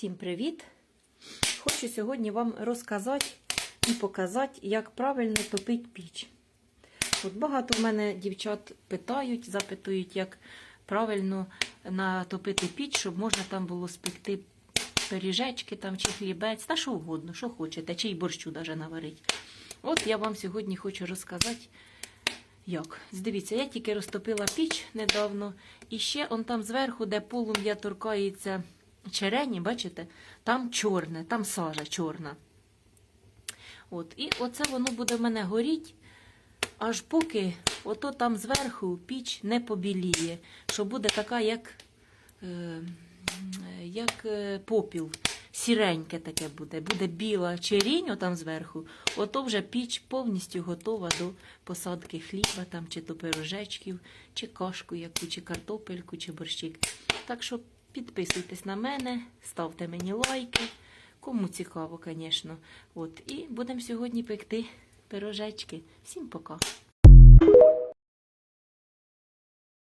Всім привіт! Хочу сьогодні вам розказати і показати, як правильно топити піч. От багато в мене дівчат питають, запитують, як правильно натопити піч, щоб можна там було спекти пиріжечки там, чи хлібець, та що угодно, що хочете, чи й борщу даже наварити. От я вам сьогодні хочу розказати, як. Дивіться, я тільки розтопила піч недавно, і ще он там зверху, де полум'я торкається черені, бачите, там чорне, там сажа чорна. От, і оце воно буде в мене горіть, аж поки ото там зверху піч не побіліє, що буде така, як, е, як е, попіл. Сіреньке таке буде, буде біла черінь там зверху, ото вже піч повністю готова до посадки хліба, там, чи то пирожечків, чи кашку яку, чи картопельку, чи борщик. Так що підписуйтесь на мене, ставте мені лайки. Кому цікаво, звісно. От, і будемо сьогодні пекти пирожечки. Всім пока!